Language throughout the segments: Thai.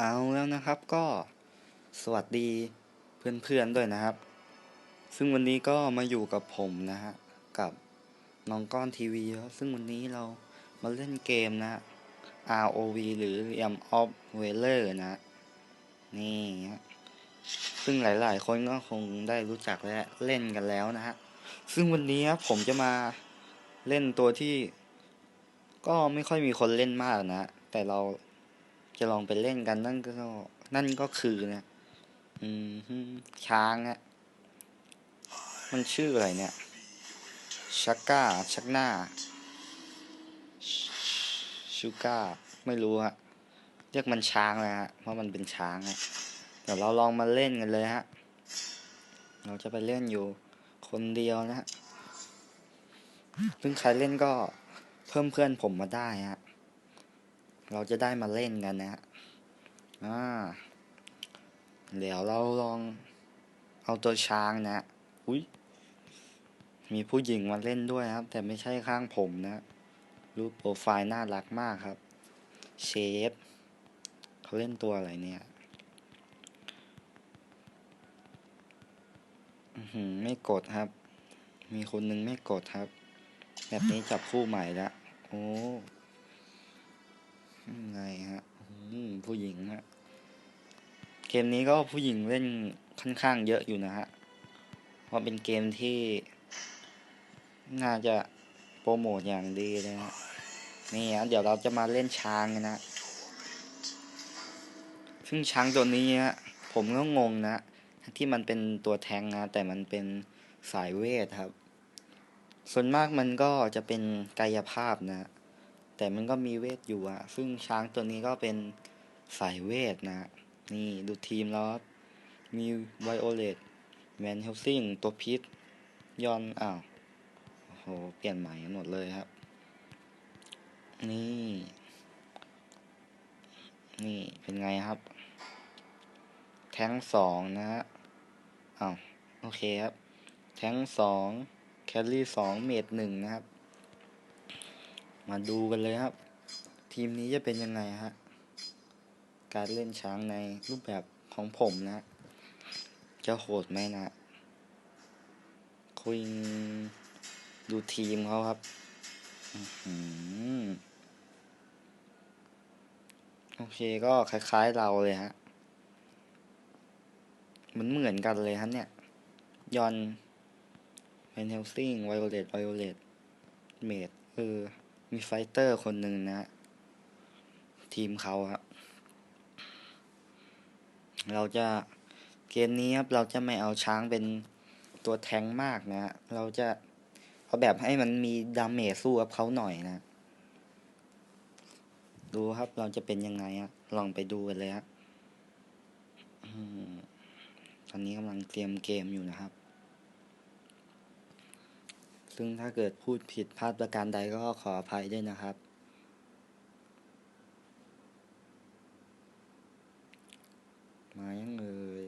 เอาแล้วนะครับก็สวัสดีเพื่อนๆด้วยนะครับ ซึ่งวันนี้ก็มาอยู่กับผมนะฮะ กับน้องก้อนทีวีครับซึ่งวันนี้เรามาเล่นเกมนะ ROV หรือ Realm of Valor นะฮะนี่ฮะซึ่งหลายๆ คนก็คงได้รู้จักและเล่นกันแล้วนะฮะ ซึ่งวันนี้ครับผมจะมาเล่นตัวที่ ก็ไม่ค่อยมีคนเล่นมากนะ แต่เรา จะลองไปเล่นกันนั่นก็นั่นก็คือเนี่ยอืมช้างอะมันชื่ออะไรเนี่ยชักก้าชักหน้าชูก้าไม่รู้ฮะเรียกมันช้างเลยฮะเพราะมันเป็นช้างฮะเดี๋ยวเราลองมาเล่นกันเลยฮะเราจะไปเล่นอยู่คนเดียวนะฮะซึ่งใครเล่นก็เพิ่มเพื่อนผมมาได้ฮะ เราจะได้มาเล่นกันนะฮะอ่าเดี๋ยวเราลองเอาตัวช้างนะอุ้ยมีผู้หญิงมาเล่นด้วยครับ แต่ไม่ใช่ข้างผมนะรูปโปรไฟล์น่ารักมากครับ เชฟเขาเล่นตัวอะไรเนี่ยอือหือไม่กดครับ มีคนหนึงไม่กดครับ แบบนี้จับคู่ใหม่ละโอ้ ไงฮะผู้หญิงฮะ เกมนี้ก็ผู้หญิงเล่นค่อนข้างเยอะอยู่นะฮะ เพราะเป็นเกมที่ น่าจะโปรโมทอย่างดีเลยนะนี่ฮะเดี๋ยวเราจะมาเล่นช้างกันนะ ซึ่งช้างตัวนี้ฮะ ผมก็งงนะ ที่มันเป็นตัวแทงนะ แต่มันเป็นสายเวทครับ ส่วนมากมันก็จะเป็นกายภาพนะ แต่มันก็มีเวทอยู่อะซึ่งช้างตัวนี้ก็เป็นสายเวทนะ นี่ดูทีมแล้วมีไวโอเลตแมนเฮลซิงตัวพิษยอน อ้าวโอ้โห เปลี่ยนใหม่หมดเลยครับ นี่ นี่เป็นไงครับ แท้งสองนะฮะ อ้าว โอเคครับ แท้งสองแคลรี่สองเมดหนึ่งนะครับ มาดูกันเลยครับ ทีมนี้จะเป็นยังไงฮะ การเล่นช้างในรูปแบบของผมนะ จะโหดไหมนะ คุยดูทีมเขาครับอโอเคก็คล้ายๆเราเลยฮะ มันเหมือนกันเลยฮะเนี่ย ยอนเวนเฮลซิงไวโอเลตไวโอเลตเมดเออ มีไฟเตอร์คนหนึ่งนะ ทีมเขาครับ เราจะเกมนี้ครับ เราจะไม่เอาช้างเป็นตัวแทงมากนะ เราจะเอาแบบให้มันมีดาเมจสู้กับเขาหน่อยนะ ดูครับเราจะเป็นยังไงอะลองไปดูกันเลยครับตอนนี้กำลังเตรียมเกมอยู่นะครับ ซึ่งถ้าเกิดพูดผิดพลาดประการใดก็ขออภัยด้วยนะครับ มายังเอ่ย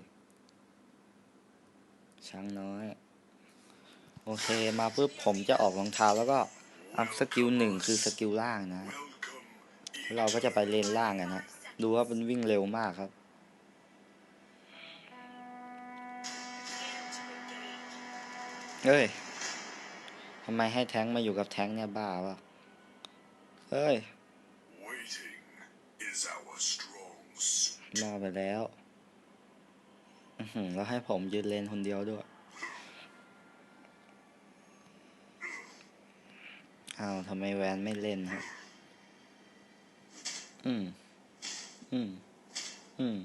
ช้างน้อย โอเคมาปุ๊บผมจะออกรองเท้าแล้วก็อัพสกิลหนึ่งคือสกิลล่างนะ เราก็จะไปเลนล่างกันนะดูว่ามันวิ่งเร็วมากครับเฮ้ย ทำไมให้แท้งมาอยู่กับแท้งเนี่ยบ้าวะเฮ้ย Waiting is our strong suit. บ้าไปแล้วอือหือแล้วให้ผมยืนเลนคนเดียวด้วยอ้าวทำไมแวนไม่เล่นครับอืม อืม อืม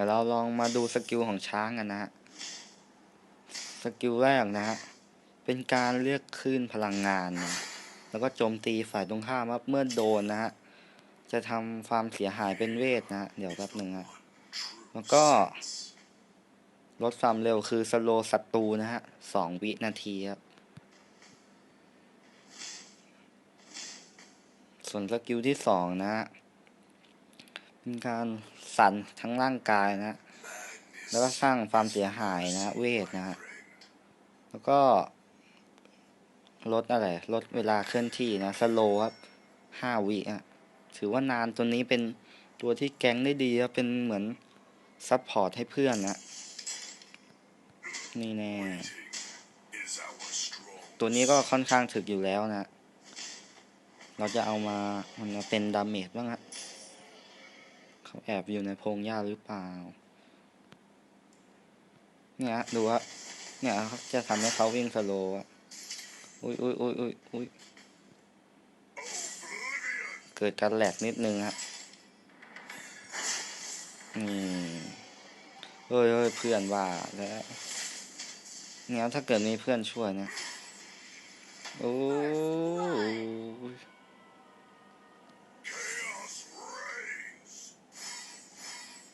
ดี๋ยวเราลองมาดูสกิลของช้างกันนะฮะ สกิลแรกนะฮะ เป็นการเรียกคลื่นพลังงานนะแล้วก็โจมตีฝ่ายตรงข้ามับเมื่อโดนนะฮะ จะทำความเสียหายเป็นเวทนะฮะเดี๋ยวแป๊บหนึ่งฮะแล้วก็ ลดความเร็วคือสโลศัตรูนะฮะสองวินาทีครับส่วนสกิลที่สองนะฮะ เป็นการสั่นทั้งร่างกายนะ แล้วก็สร้างความเสียหายนะ เวทนะฮะแล้วก็ลดอะไรลดเวลาเคลื่อนที่นะสโลครับห้าวิอะถือว่านานตัวนี้เป็นตัวที่แก๊งได้ดีครับเป็นเหมือนซัพพอร์ตให้เพื่อนนะ นี่แน่ ตัวนี้ก็ค่อนข้างถึกอยู่แล้วนะ เราจะเอามามันเป็นดาเมจบ้างฮะ เขาแอบอยู่ในพงหญ้าหรือเปล่า เนี่ยฮะดูฮะเนี่ยเขาจะทำให้เขาวิ่งสโลว์อุ้ยอุ้ยอุ้ยอุ้ยอุ้ยเกิดการแหลกนิดนึงฮะอืมเฮ้ยเฮ้ยเพื่อนว่าแล้วเนี่ยถ้าเกิดมีเพื่อนช่วยเนี่ยโอ้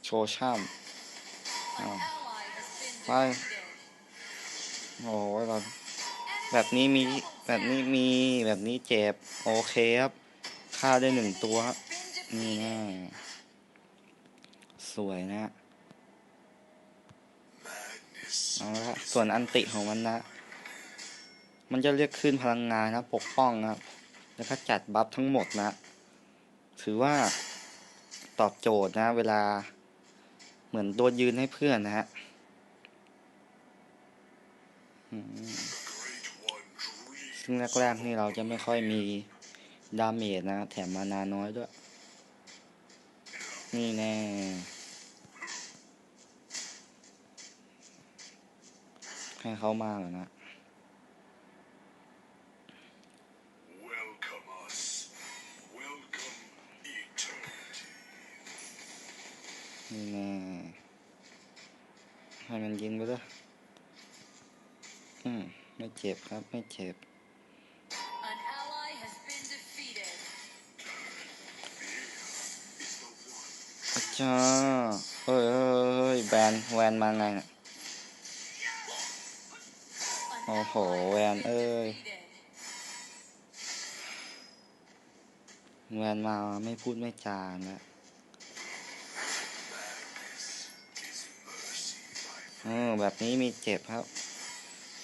โชว์ช่ำ An Oh. ally has been Bye. defeated. โอ้ยเราแบบนี้มีแบบนี้มีแบบนี้เจ็บ โอเคครับฆ่าได้หนึ่งตัวนี่แน่สวยนะเอาละส่วนอันติของมันนะ มันจะเรียกขึ้นพลังงานนะ ปกป้องนะแล้วก็จัดบัฟทั้งหมดนะ ถือว่าตอบโจทย์นะ เวลา เหมือนตัวยืนให้เพื่อนนะฮะซึ่งแรกๆนี่เราจะไม่ค่อยมีดาเมจนะ แถมมานาน้อยด้วย นี่แน่ให้เขามาเหรอนะนี่แน่ ให้มันยิงไปเลยอืมไม่เจ็บครับ ไม่เจ็บ An ally has been defeated. อาจารย์เอ้ยเอ้ยเอ้ยแบนแวนมาไงน่ะ An Oh, ally has Wen been ơi. defeated. แวนมาไม่พูดไม่จานะ Is เออแบบนี้มีเจ็บครับ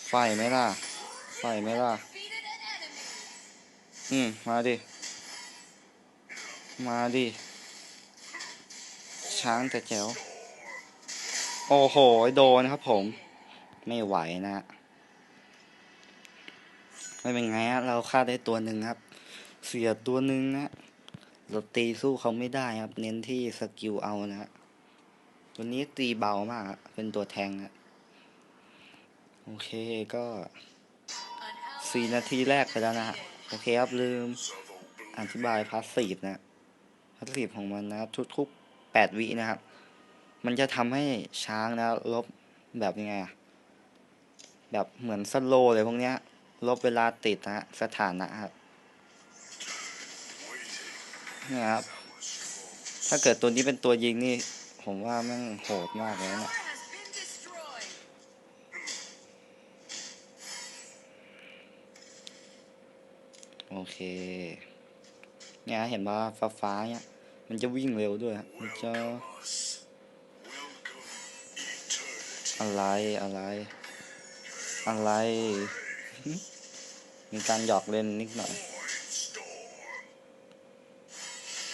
ไฟไหมล่ะ ไฟไหมล่ะ อืม มาดิ มาดิ ช้างแต่แจ๋ว โอ้โห โดนครับผม ไม่ไหวนะฮะไม่เป็นไงฮะเราฆ่าได้ตัวหนึ่งครับ เสียตัวหนึ่งนะเราตีสู้เขาไม่ได้ครับ เน้นที่สกิลเอานะฮะ ตัวนี้ตีเบามากเป็นตัวแทงนะโอเคก็สี่นาทีแรกไปแล้วนะฮะโอเคครับลืมอธิบายพาสซีฟนะพาสซีฟของมันนะทุกๆแปดวินะครับ มันจะทำให้ช้างนะลบแบบยังไงอะแบบเหมือนสโลเลยพวกเนี้ย ลบเวลาติดนะสถานะครับนี่ครับ ถ้าเกิดตัวนี้เป็นตัวยิงนี่ ผมว่าแม่งโหดมากเลยนะโอเค เนี่ยเห็นว่าฟ้าฟ้าเนี่ย มันจะวิ่งเร็วด้วยมันจะอะไรอะไร อะไร มีการหยอกเล่นนิดหน่อย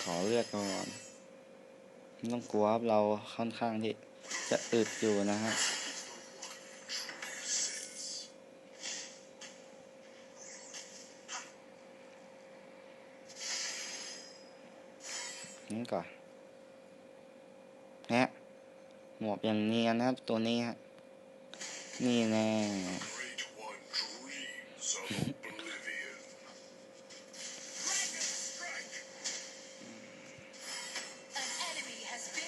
ขอเลือกก่อน ไม่ต้องกลัวครับเราค่อนข้างที่จะอึดอยู่นะฮะนี่ก่อนนี่ยหมวกอย่างเนียนนะครับตัวนี้ฮะนี่แน่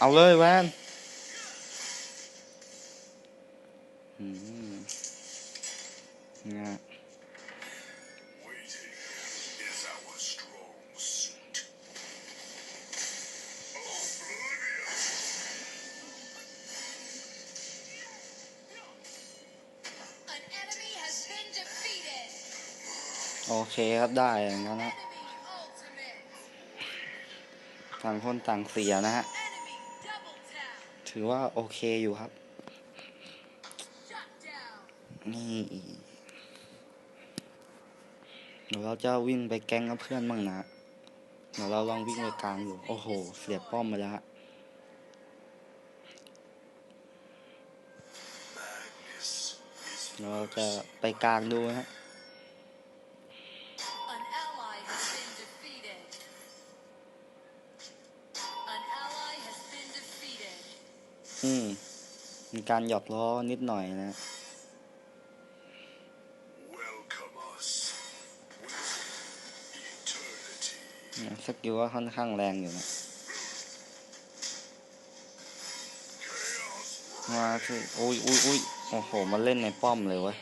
เอาเลยแวนอืมเนี่ย Waiting is our strong suit. Oblivion. An enemy has been defeated. โอเคครับได้อย่างนั้นนะ Enemy ultimate. ต่างคนต่างเสียนะฮะ Enemy double tap. ถือว่าโอเคอยู่ครับ นี่เดี๋ยวเราจะวิ่งไปแก๊งกับเพื่อนบ้างนะเดี๋ยวเราลองวิ่งไปกลางอยู่ โอ้โห เสียบป้อมมาแล้วเดี๋ยวเราจะไปกลางดูนะ อืม มีการหยอกล้อนิดหน่อยนะ welcome us with eternity. เนี่ยสกิลว่าค่อนข้างแรงอยู่นะ Chaos มาสิอุ้ยอุ้ยอุ้ยโอ้โห มาเล่นในป้อมเลยเวะ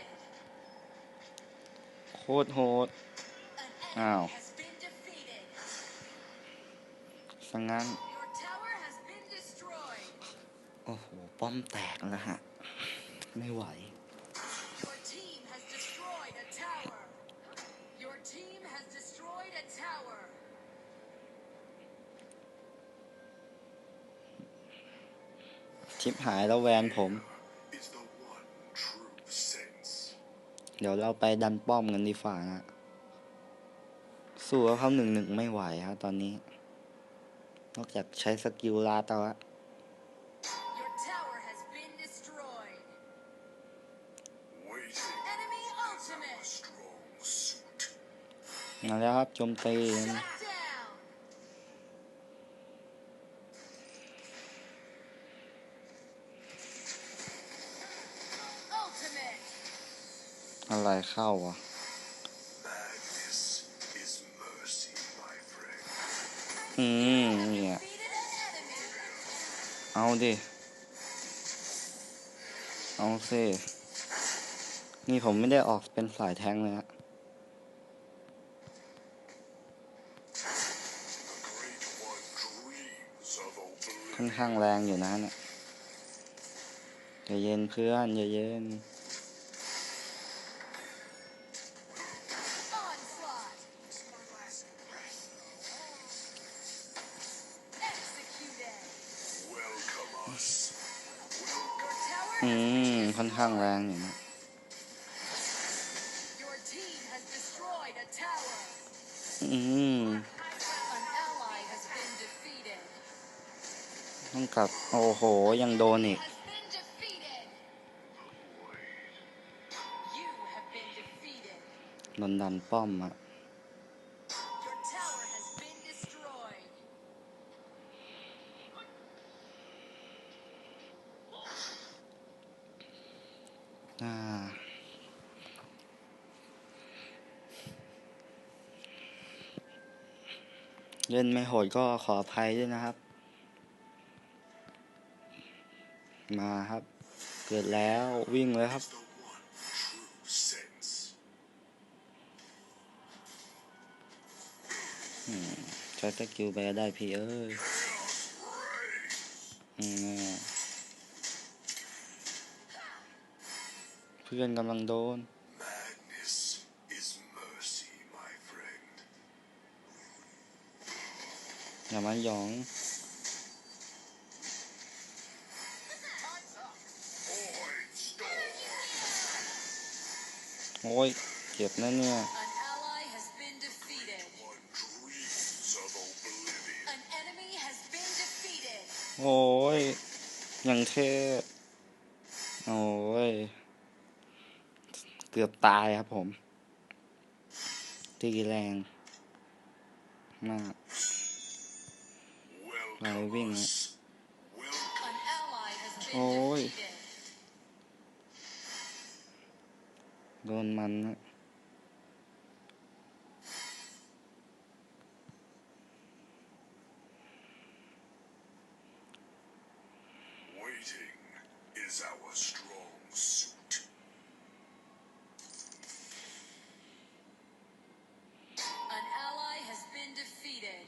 โคตรโหด An Ow. enemy has been defeated. สังงั้น โอ้โห ป้อมแตกแล้วฮะ ไม่ไหว Your team has destroyed a tower. Your team has destroyed a tower. ชิปหายแล้วแวนผม is the one true sense. เดี๋ยวเราไปดันป้อมกันดีฝ่านะ สู้กับเขาหนึ่งหนึ่งไม่ไหวครับตอนนี้ นอกจากใช้สกิลลาตาวะ มาแล้วครับโจมตีอะไรเข้าวะอืมเนี่ยเอาดิ เอาสิ นี่ผมไม่ได้ออกเป็นสายแทงเลยฮะ ค่อนข้างแรงอยู่นะเนี่ยอย่าเย็นเพื่อนอย่าเย็น อืม ค่อนข้างแรงอยู่นะ ครับ โอ้โห ยังโดนอีก โดนดันป้อมอะเล่นไม่โหดก็ขออภัยด้วยนะครับ มาครับ เกิดแล้ววิ่งเลยครับ The one true sense. ใช้สกิลไปได้พี่เอ้ยเพื่อนกำลังโดนอย่ามาหยอง โอ้ย เจ็บนะเนี่ย An ally has been defeated. One dreams of oblivion. An enemy has been defeated. โอ้ย ยังเท่โอ้ย เกือบตายครับผมตีแรง มาก Welcome wing us. Welcome. An ally has been Ôi. defeated. โดนมันนะ Waiting is our strong suit. An ally has been defeated.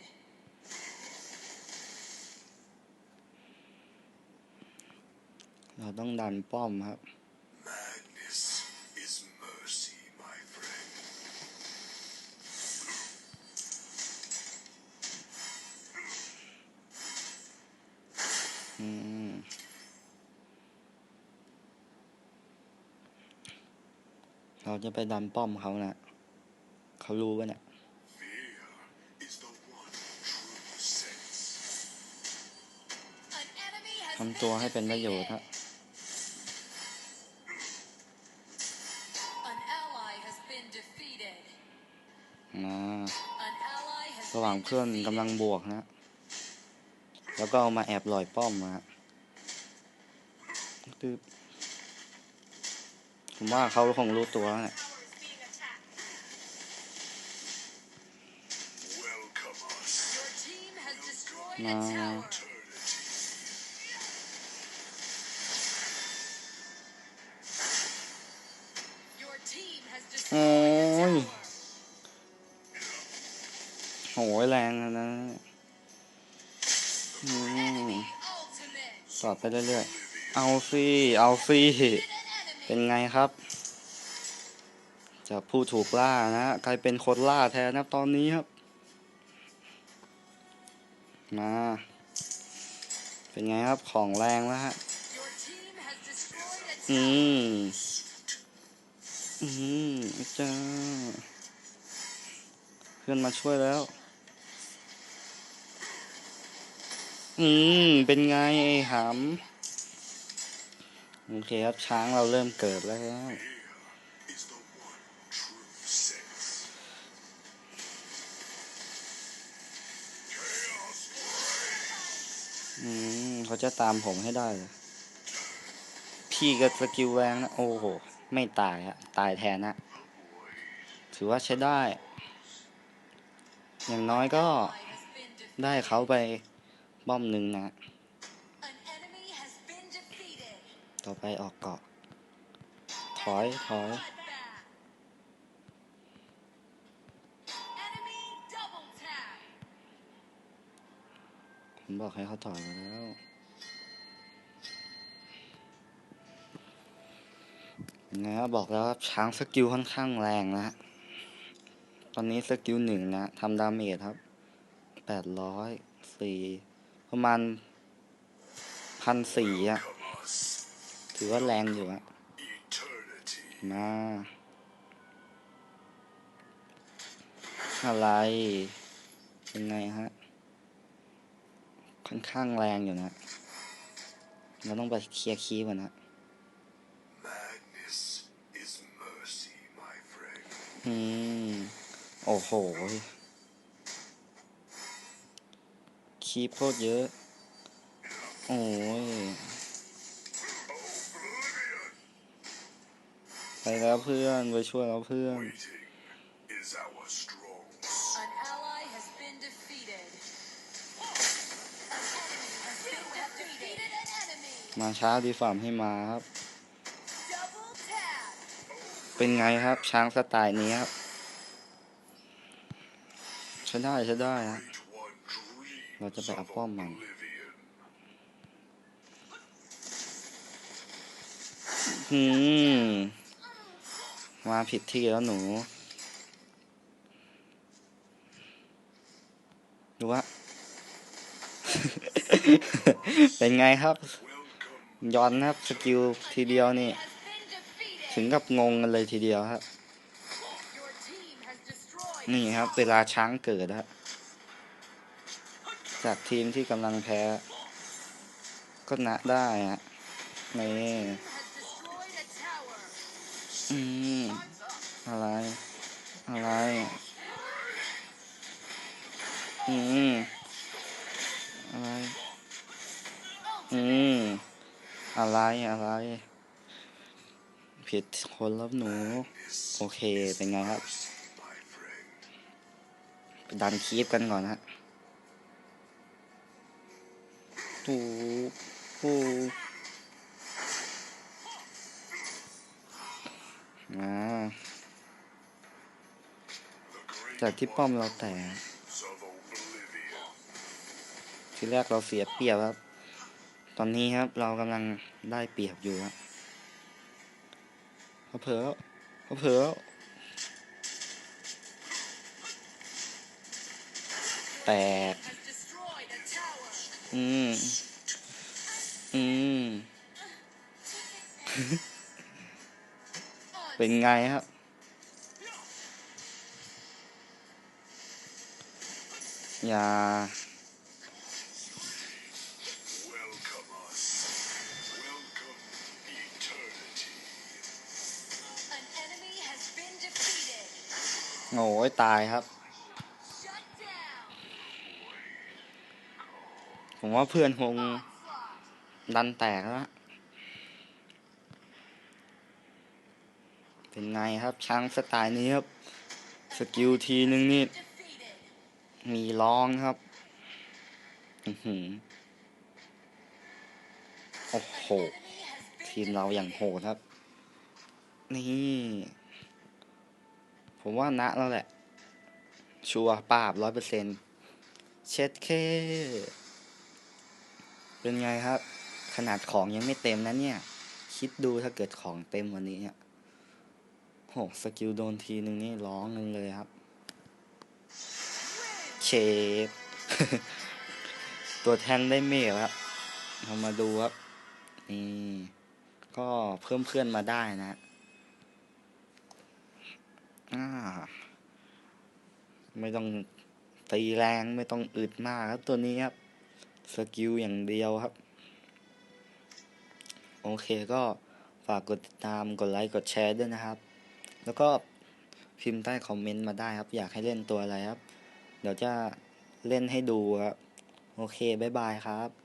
เราต้องดันป้อมครับ เราจะไปดันป้อมเขานะเขาเขารู้ปะเนี่ยทำตัวให้เป็นประโยชน์ฮะนะระหว่างเพื่อนกำลังบวกนะ แล้วก็เอามาแอบลอยป้อมมาตึ๊บ ผมว่าเขาคงรู้ตัวแล้วเนี่ย Welcome us. Your team has destroyed No. a tower. Eternity. Your team has โอ้ destroyed a ย tower. โหยแรงนะนะอืม Enemy ultimate. ต่อไปเรื่อยๆ เอาสิ เอาสิ An enemy. เป็นไงครับจะผู้ถูกล่านะกลายเป็นคนล่าแทนนะตอนนี้ครับ มา เป็นไงครับของแรงแล้วฮะอืมอืมจ้าเพื่อนมาช่วยแล้ว อืม เป็นไงไอ้หำ โอเคครับช้างเราเริ่มเกิดแล้วอืมเขาจะตามผมให้ได้ พี่กับสกิลแรงนะ โอ้โห ไม่ตายฮะ ตายแทนนะถือว่าใช้ได้ อย่างน้อยก็ได้เขาไปบ้อมหนึ่งนะ ต่อไปออกเกาะ ถอย ถอย ผมบอกให้เขาถอยมาแล้วยังไงก็บอกแล้วครับช้างสกิลค่อนข้างแรงนะ ตอนนี้สกิลหนึ่งนะทำดาเมจครับ แปดร้อยสี่ประมาณพันสี่อะ ถือว่าแรงอยู่อะ Eternity. มาอะไร เป็นไงฮะ ค่อนข้างแรงอยู่นะ เราต้องไปเคลียร์คีย์ก่อนนะ Madness is mercy, my friend. อืม โอ้โห คีบโคตรเยอะ โอ้ย ไปแล้วเพื่อนไปช่วยแล้วเพื่อน Waiting is our strong An ally has been defeated. An enemy has been defeated. An enemy. มาช้าดีฝ่ามให้มาครับ Double tap. เป็นไงครับช้างสไตล์นี้ครับใช้ได้ใช้ได้ฮะ great one dreams เราจะไปเอาป้อมมัน oblivion. อืม มาผิดที่แล้วหนู ดูว่า เป็นไงครับ ย้อนครับสกิลทีเดียวนี่ ถึงกับงงกันเลยทีเดียวครับ นี่ครับ เวลาช้างเกิดฮะจากทีมที่กำลังแพ้ ก็นะได้ฮะนี่ อืมอะไร อะไร อืมอะไร อืมอะไร อะไร ผิดคนแล้วหนู โอเค เป็นไงครับ ดันคีบกันก่อนฮะ ตูปู อ่าจากที่ป้อมเราแตกทีแรกเราเสียเปรียบครับ ตอนนี้ครับเรากำลังได้เปรียบอยู่ครับเขาเผลอเขาเผลอแตกอืม อืม เป็นไงครับ อย่า โง่ตายครับ ผมว่าเพื่อนคงดันแตกแล้ว เป็นไงครับ ช้างสไตล์นี้ครับ สกิลทีนึงนี่ มีร้องครับ อือหือโอ้โห ทีมเราอย่างโหดครับ นี่ ผมว่านะแล้วแหละ ชัวร์ปาบร้อยเปอร์เซ็นเช็ดเค เป็นไงครับ ขนาดของยังไม่เต็มนะเนี่ย คิดดูถ้าเกิดของเต็มวันนี้เนี่ย โหสกิลโดนทีนึงนี่ร้องกันเลยครับ เชฟตัวแทงได้เมฆครับเรามาดูครับ นี่ ก็เพิ่มเพื่อนมาได้นะไม่ต้องตีแรงไม่ต้องอึดมากครับตัวนี้ครับ สกิลอย่างเดียวครับ โอเคก็ฝากกดติดตามกดไลค์กดแชร์ด้วยนะครับ แล้วก็พิมพ์ใต้คอมเมนต์มาได้ครับ อยากให้เล่นตัวอะไรครับ เดี๋ยวจะเล่นให้ดูครับ โอเค บ๊ายบายครับ